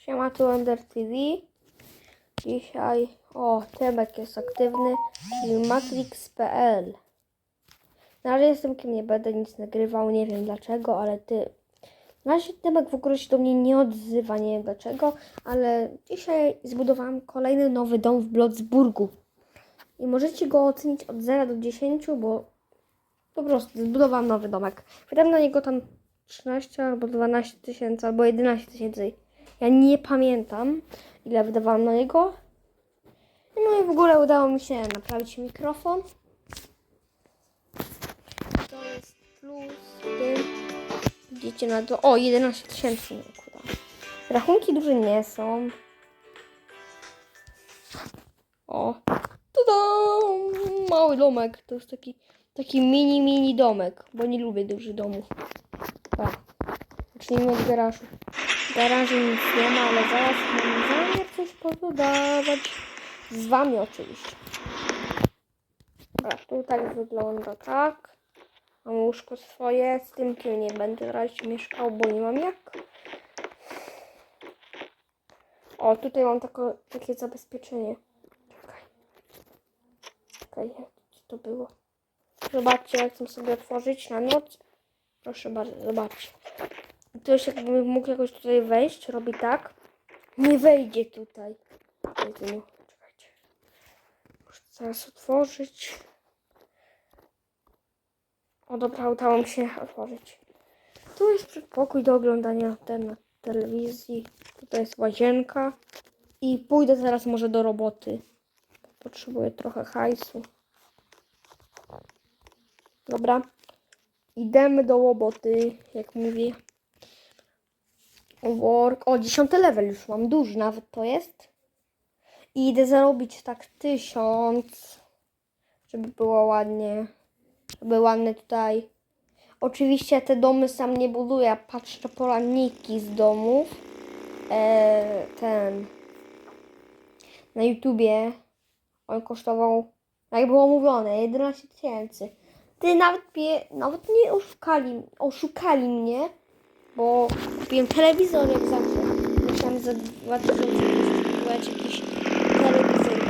Siema, tu Ender TV. Dzisiaj, o, Temek jest aktywny, czyli Matrix.pl. Na razie jestem kim nie będę nic nagrywał, nie wiem dlaczego, ale ty... Na razie Temek w ogóle się do mnie nie odzywa, nie wiem dlaczego, ale dzisiaj zbudowałam kolejny nowy dom w Blotzburgu. I możecie go ocenić od 0 do 10, bo po prostu zbudowałam nowy domek. Wydam na niego tam 13 albo 12 tysięcy, albo 11 tysięcy. Ja nie pamiętam, ile wydawałam na niego. No i w ogóle udało mi się naprawić mikrofon. To jest plus tym. Widzicie na to. O, 11 tysięcy. Rachunki duże nie są. O, tudum! Mały domek. To jest taki, taki mini, mini domek, bo nie lubię dużych domów. Tak. Zacznijmy od garażu. W garażu nic nie ma, ale zaraz mam zamiar coś pododawać. Z wami oczywiście. Dobra, tu tak wygląda tak. Mam łóżko swoje, z tym tu nie będę razie mieszkał, bo nie mam jak. O, tutaj mam tako, takie zabezpieczenie. Czekaj. Czekaj, co to było? Zobaczcie, jak chcę sobie otworzyć na noc. Proszę bardzo, zobaczcie. Ktoś jakby mógł jakoś tutaj wejść, robi tak. Nie wejdzie tutaj. Czekajcie. Muszę zaraz otworzyć. O dobra, udało mi się otworzyć. Tu jest przedpokój do oglądania ten telewizji. Tutaj jest łazienka. I pójdę zaraz może do roboty. Potrzebuję trochę hajsu. Dobra. Idziemy do roboty, jak mówię. Work. O, dziesiąty level już mam, duży nawet to jest. I idę zarobić tak tysiąc, żeby było ładnie. Żeby ładnie tutaj. Oczywiście te domy sam nie buduję, patrzę poraniki z domów. Eee, ten. Na YouTubie on kosztował, jak było mówione, 11 tysięcy. Ty nawet mnie, nawet nie oszukali, oszukali mnie, bo kupiłem telewizor jak zawsze. Myślałem za 2000 kupować jakiś telewizor.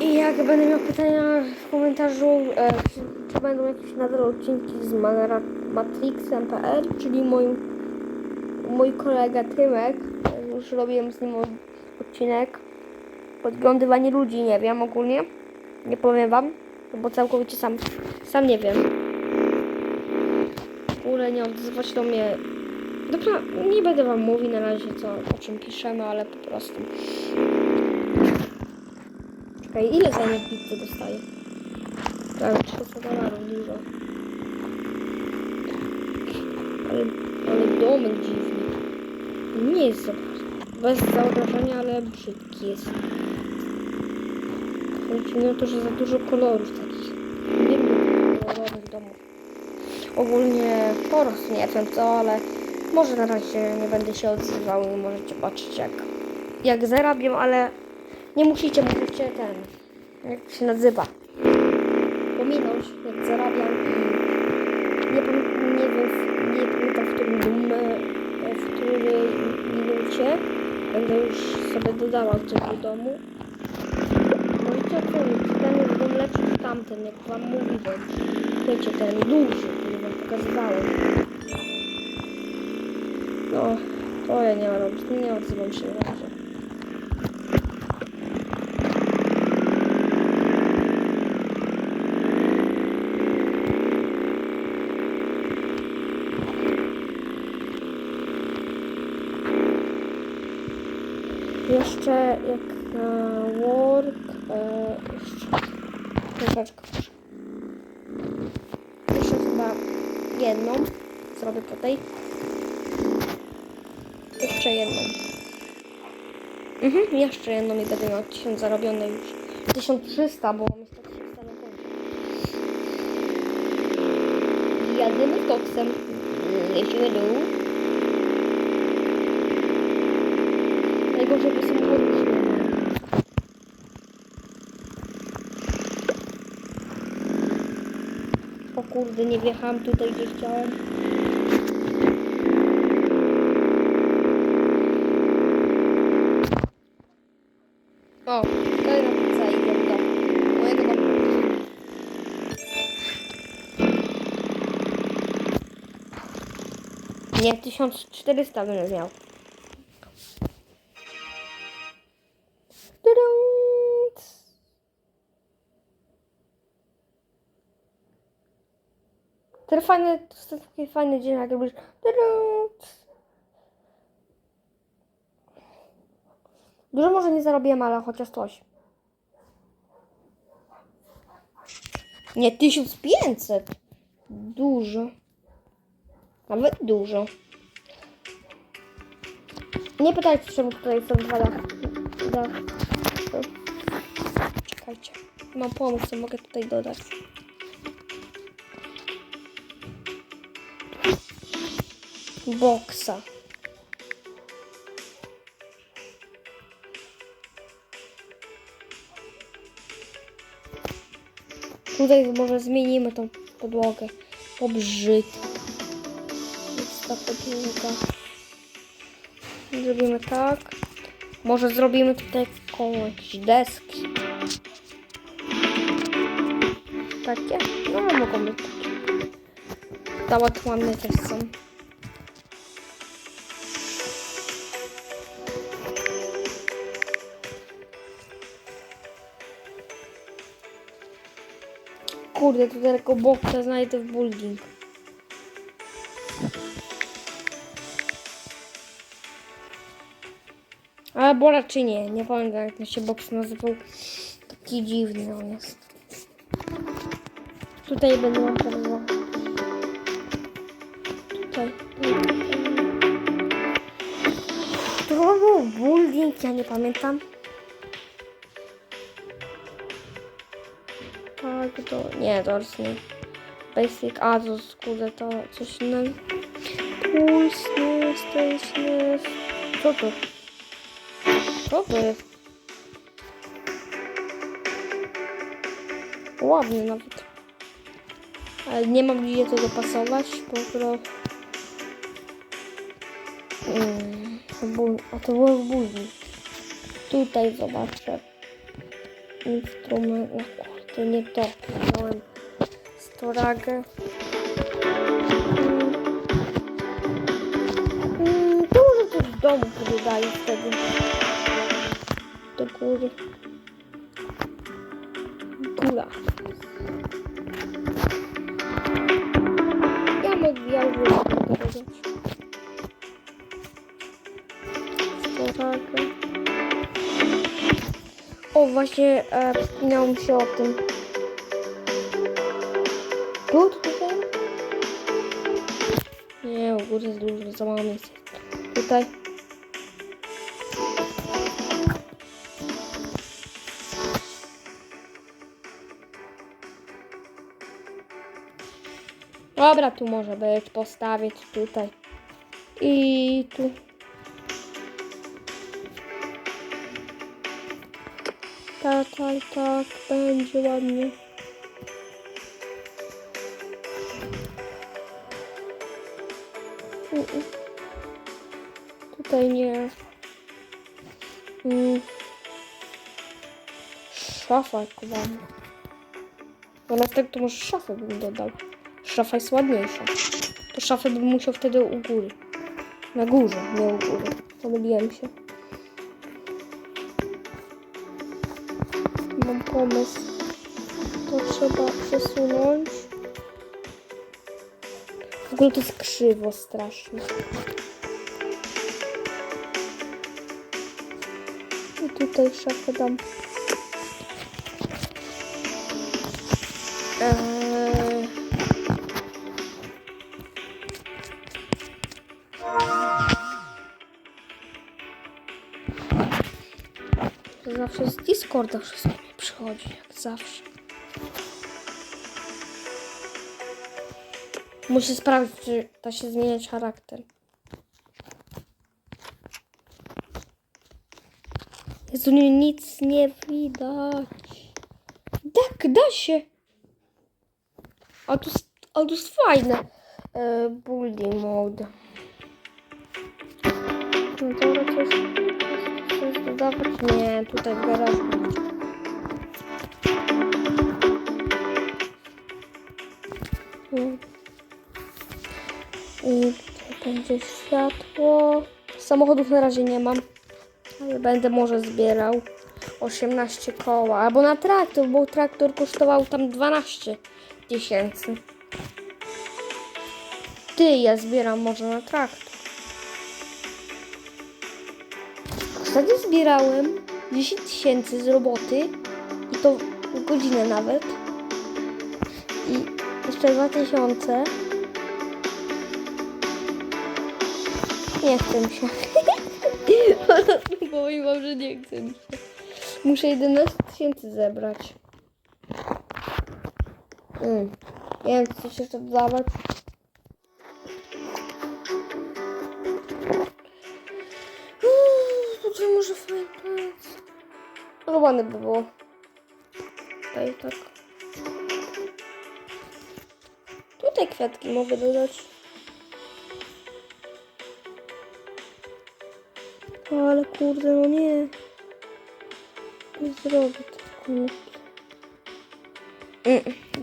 I jak będę miał pytania w komentarzu, e, czy, czy będą jakieś nadal odcinki z Manera Matrixem.pl, czyli moim, mój kolega Tymek, już robiłem z nim od- odcinek, podglądywanie ludzi, nie wiem ogólnie, nie powiem wam, bo całkowicie sam, sam nie wiem. W ogóle nie odzywać do mnie. Dobra, nie będę wam mówił na razie co, o czym piszemy, ale po prostu. Czekaj, ile za jedną pizzę dostaję? Prawie 300 dolarów, dużo. Ale, ale domek dziwny. Nie jest za bardzo. Bez zaobrażenia, ale brzydki jest. Chodzi mi to, że za dużo kolorów takich. Nie lubię kolorowych domów. Ogólnie poros nie wiem co, ale może na razie nie będę się odzywał i możecie patrzeć jak, jak zarabiam, ale nie musicie, musicie ten, jak się nazywa, pominąć jak zarabiam i nie, nie wiem, nie pamiętam w którym w której minucie będę już sobie dodała coś do domu. Niż tamten, jak wam mówiłem. Wiecie, ten duży, który wam pokazywałem. No, to ja nie mam robić, nie odzywam się razie. Jeszcze jak na work, e, jeszcze troszeczkę. Jeszcze chyba jedną zrobię tutaj. Jeszcze jedną. Mhm, jeszcze jedną i będę miał 1000 zarobione już. 1300, bo mam jeszcze 300 na koncie. Jadymy koksem. Lecimy dół. Najgorzej, samochodu już nie ma. O kurde, nie wjechałam tutaj, gdzie chciałem. O, kolejna pizza idzie do mojego domu. Nie, 1400 będę miał. Fajny, to jest taki fajny dzień, jak robisz. Dużo może nie zarobiłem, ale chociaż coś. Nie, 1500. Dużo. Nawet dużo. Nie pytajcie, czemu tutaj są dwa dachy. Dach. Czekajcie. Mam pomysł, co mogę tutaj dodać. Boksa. Tutaj może zmienimy tą podłogę. Obrzydka. Jest ta podłoga. Zrobimy tak. Może zrobimy tutaj jakąś deski. Takie? No, mogą być takie. Załatwione też są. Kurde, tutaj tylko boksa znajdę w building. Albo raczej nie, nie pamiętam jak ten się boks nazywał. Taki dziwny on jest. Tutaj będę wam pokazywał. Tutaj. To był building, ja nie pamiętam. Tak, to nie, jest nie. Basic, a to jest, kurde, to coś innego. Puls, nie, to jest nie. Co to? Co to jest? Ładny nawet. Ale nie mam gdzie to dopasować. Mm, to był- a to było w buzi. Tutaj zobaczę. Instrument, no kurde, nie to. Wziąłem storagę. Mm. Mm, to może coś w domu wydaje wtedy. Do góry. Góra. Ja mogę, ja już wiem, Właśnie e, wspomniało mi się o tym. Tu, tutaj? Nie, u góry jest dużo, za mało miejsca. Tutaj. Dobra, tu może być, postawić tutaj. I tu. Tak, tak, tak, będzie ładnie. Mm. Tutaj nie. Mm. Szafa ładna. Zamiast tego to może szafę bym dodał. Szafa jest ładniejsza. To szafę bym musiał wtedy u góry. Na górze, nie u góry. Pomyliłem się. Pomysł. To trzeba przesunąć. W ogóle to jest krzywo strasznie. I tutaj szafę dam. Eee... Zawsze z Discorda wszystko przychodzi, jak zawsze. Muszę sprawdzić, czy da się zmieniać charakter. Jezu, nic nie widać. Tak, da się. A tu jest fajne. E, building mode. No dobra, coś, coś dodawać? Nie, tutaj w garażu. Będzie światło. Samochodów na razie nie mam. Ale będę może zbierał 18 koła. Albo na traktor, bo traktor kosztował tam 12 tysięcy. Ty, ja zbieram może na traktor. Ostatnio zbierałem 10 tysięcy z roboty i to godzinę nawet. I jeszcze 2000. Nie chcę się. Powiem wam, że nie chcę się. Muszę 11 tysięcy zebrać. Mm. Nie wiem, co się dodawać. Tutaj może plac. No ładne by było. Tutaj tak. Tutaj kwiatki mogę dodać. Ale kurde, no nie. Nie zrobię tego. Mm,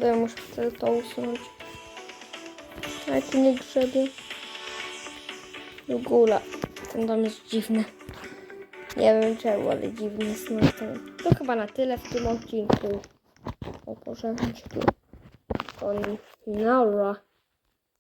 ja muszę wtedy to usunąć. Ale tu nie grzebie. W ogóle ten dom jest dziwny. Nie wiem czemu, ale dziwny jest na ten. To chyba na tyle w tym odcinku. O, pożegnam się tu. Nora.